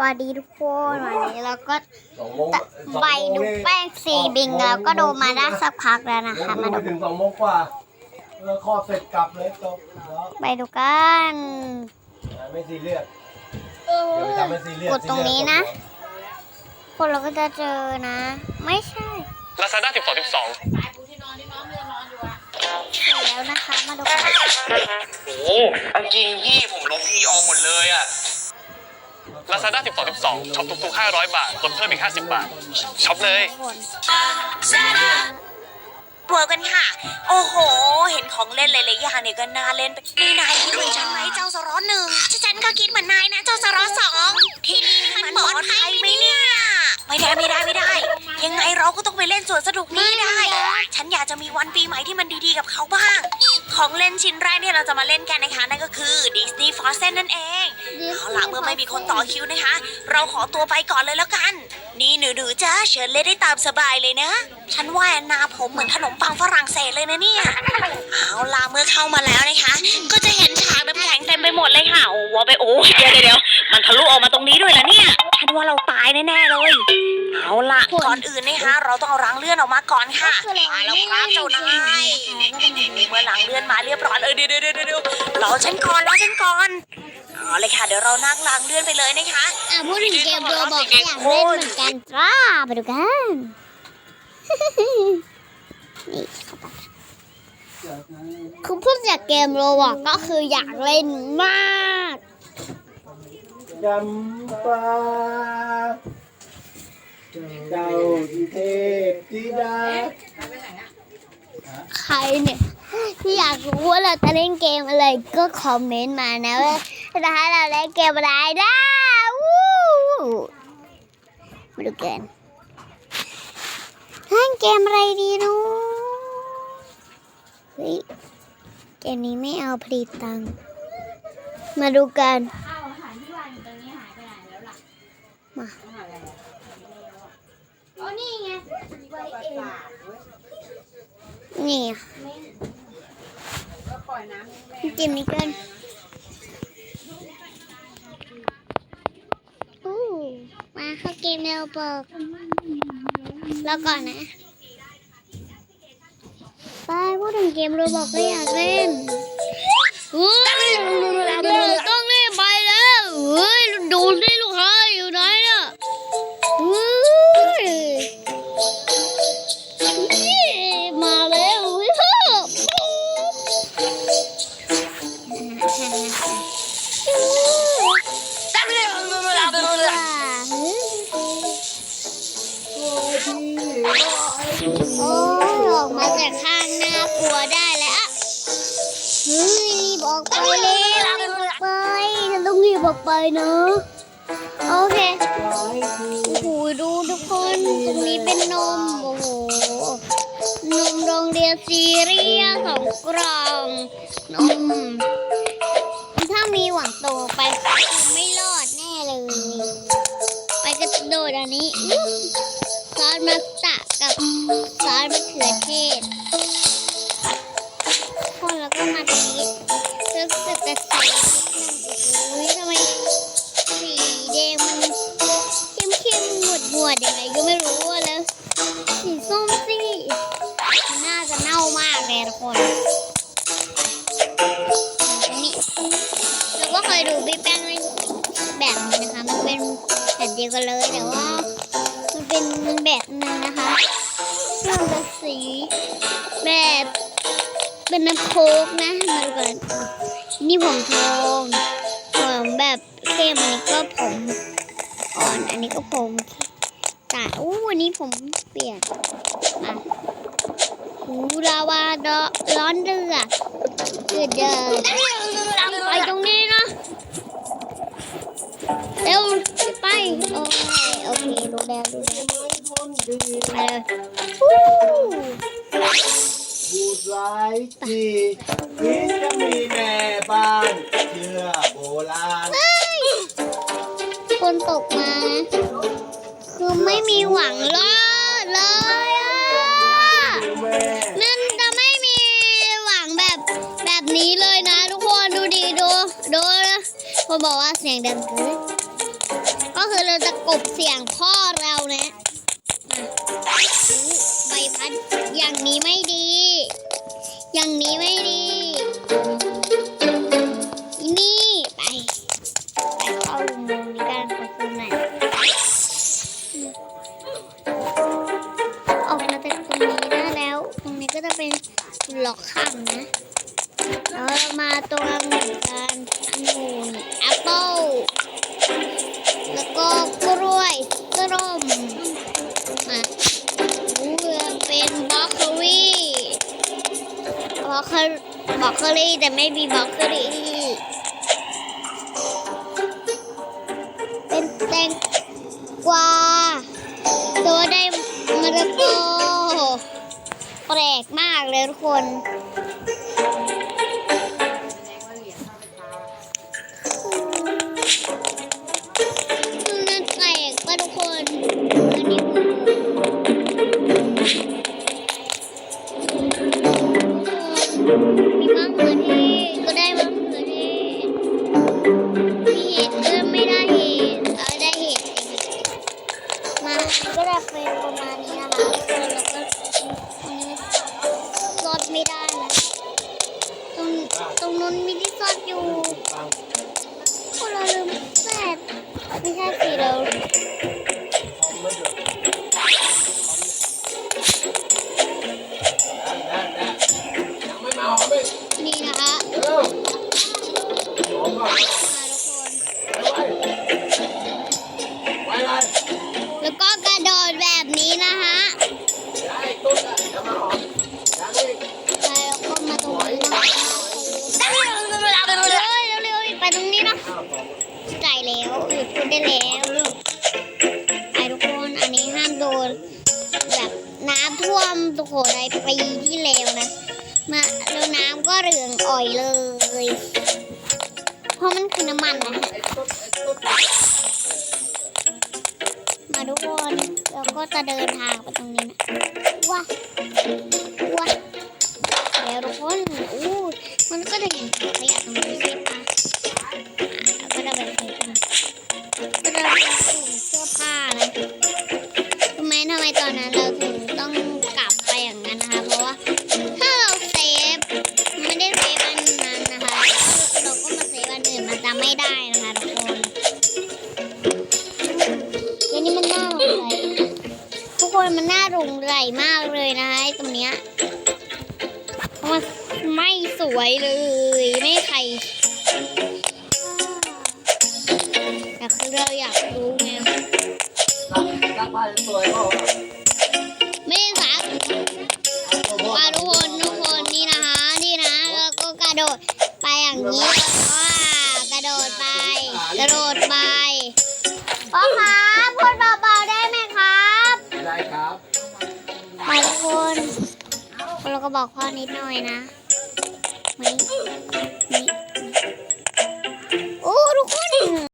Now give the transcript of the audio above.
วัสดีทุกคนวันนี้เราก็สองโมงจะไปดูแป้งซีบิงแล้วก็ดูมาได้สักพักแล้วนะเดี๋ยวคะดูมาไปดูถึงสองโมงกว่าเออคลอดเสร็จกลับเลยจบแล้วไปดูกันไม่ซีเรียสเดี๋ยวไปทำให้ซีเรียสกดตรงนี้นะคนเราก็จะเจอนะ ไม่ใช่ลาซาด้าสิบสองสิบสองเสร็จแล้วนะคะมาดูกันโอ้โหอันจริงพี่ผมลบพีออกหมดเลยอะ ลาซาด้าสิบสองสิบสองช็อปทุกๆห้าร้อยบาทลดเพิ่มอีกห้าสิบบาทช็อปเลยทุกคนเวิร์กกันค่ะ โอ้โห เห็นของเล่นหลายๆอย่างเนี่ยก็น่าเล่นไปนี่นายคิดเหมือนฉันไหมเจ้าสรอหนึ่งฉันก็คิดเหมือนนายนะเจ้าสรอสองที่นี่มันปลอดภัยไหมเนี่ย ไม่ได้ไม่ได้ไม่ได้ ยังไงเราก็ต้องไปเล่นสวนสนุกนี้ได้ ฉันอยากจะมีวันปีใหม่ที่มันดีๆกับเขาบ้าง ของเล่นชิ้นแรกที่เราจะมาเล่นกันนะคะนั่นก็คือ Disney Frozen นั่นเอง เอาล่ะเมื่อไม่มีคนต่อคิวนะคะ เราขอตัวไปก่อนเลยแล้วกัน นี่หนูๆจ้าเชิญเล่นได้ตามสบายเลยนะ ฉันว่าแอนนาผมเหมือนขนมปังฝรั่งเศสเลยนะเนี่ยเอาล่ะเมื่อเข้ามาแล้วนะคะ ก็จะเห็นฉากน้ำแข็งเต็มไปหมดเลยค่ะโอ้โหไปโอ้ยเดี๋ยวเดี๋ยวมันทะลุออกมาตรงนี้ด้วยเหรอเนี่ย ฉันว่าเราตายแน่ๆเลย เอาล่ะก่อนอื่นนะคะเราต้องเอารางเลื่อนออกมาก่อนค่ะมาแล้วครับเจ้านายเมื่อหลังเลื่อนมาเรียบร้อยเออเดี๋ยวเดี๋ยวเดี๋ยวเดี๋ยวรอฉันก่อนรอฉันก่อน เอาเลยค่ะ เดี๋ยวเรานั่งรางเลื่อนไปเลยนะคะอะพูดถึงเกมโรบอกก็อยากเล่นเหมือนกันจ้าไปดูกัน นี่เข้าไปคือพูดจากเกมโรบอกก็คืออยากเล่นมากจำปาเจ้าที่เทพธิดาใครเนี่ยที่อยากรู้ว่าเราจะเล่นเกมอะไรก็คอมเมนต์มานะว่า จะให้เราเล่นเกมอะไรได้วู้มาดูกันเล่นเกมอะไรดีเนูเฮ้ยเกมนี้ไม่เอาผลิตตังค์มาดูกันมาโอ้นี่ไงนี่อะเกมนี้กันอู้มา เข้าเกมเร็วเปิดแล้วก่อนนะไปพูดถึงเกมโรบอกก็อยากเล่น บออกไปเลยรีบอกไปฉันต้องรีบออกไปเนอะโอเคโอ้โหดูทุกคนตรงนี้เป็นนมโอ้โหนมโรงเรียนซีเรียสองกล่องนมถ้ามีหวังโตไปไม่รอดแน่เลย ไปกระโดดอันนี้ซ้อซอสมัสตะกับซอสมะเขือเทศ แล้ยดูพี่แป้งเล่นแบบนี้นะคะ มันเป็นแบบเดียวกันเลยแต่ว่า มันเป็นแบบนึงนะคะเรื่องสีแบบเป็นน้ำโคกนะมาดูกันนี่ผมทองผมแบบเข้มอันนี้ก็ผมอ่อนอันนี้ก็ผมแต่อู้อันนี้ผมเปลี่ยนมาหูราวาดร้อนเดือดเดือดเดือดไปตรงนี้ เร็วไปโอเคโอเคดูแล้วดูแล้วไปเลยวู้พูดไว้ทีคิดจะมีแม่บ้านเชื่อโบราณคนตกมานะคือไม่มีหวังรอดเลย กคนบอกว่าเสียงดังเกินก็คือเราจะกบเสียงพ่อเรานะอะอู้ใบพัดอย่างนี้ไม่ดี อย่างนี้ไม่ดี นี่ไป ไปเข้าอุโมงค์นี้กันขอบคุณหน่อยออกมาจากตรงนี้ได้แล้ว ตรงนี้ก็จะเป็นล็อกข้างนะ เรามาตรงองุ่นกันองุ่นแอปเปิ้ลแล้วก็กล้วยส้มมาอู้ยังเป็นบล็อกโคลี่บล็อกโคบล็อกโคลี่แต่ไม่มีบล็อกโคลี่เป็นแตงกวาตัวได้มะระกอแปลกมากเลยทุกคน ได้แล้วไปทุกคนอันนี้ห้ามโดนแบบน้ำท่วมสุโขทัยปีที่แล้วนะมาแล้วน้ำก็เหลืองอ่อยเลย เพราะมันคือน้ำมันนะฮะมาทุกคนเราก็จะเดินทางไปตรงนี้นะว้าว้าแล้วทุกคนอู้มันก็จะเห็นขยะตรงนี้ จะไม่ได้นะคะทุกคนเดี๋ยวนี้มันน่าหลงไหลทุกคนมันน่าหลงไหลมากเลยนะคะไอตรงเนี้ยเพราะมันไม่สวยเลย ไม่ใครแต่คือเราอยากรู้ไงไม่สักว่าทุกคนทุกคนนี่นะคะนี่นะแล้วก็กระโดดไปอย่างนี้ว้ากระโดดไป กระโดดไปพ่อครับพูดเบาๆได้ไหมครับได้ครับไปทุกคนเราก็บอกพ่อนิดหน่อยนะไม่นี่โอ้ทุกคน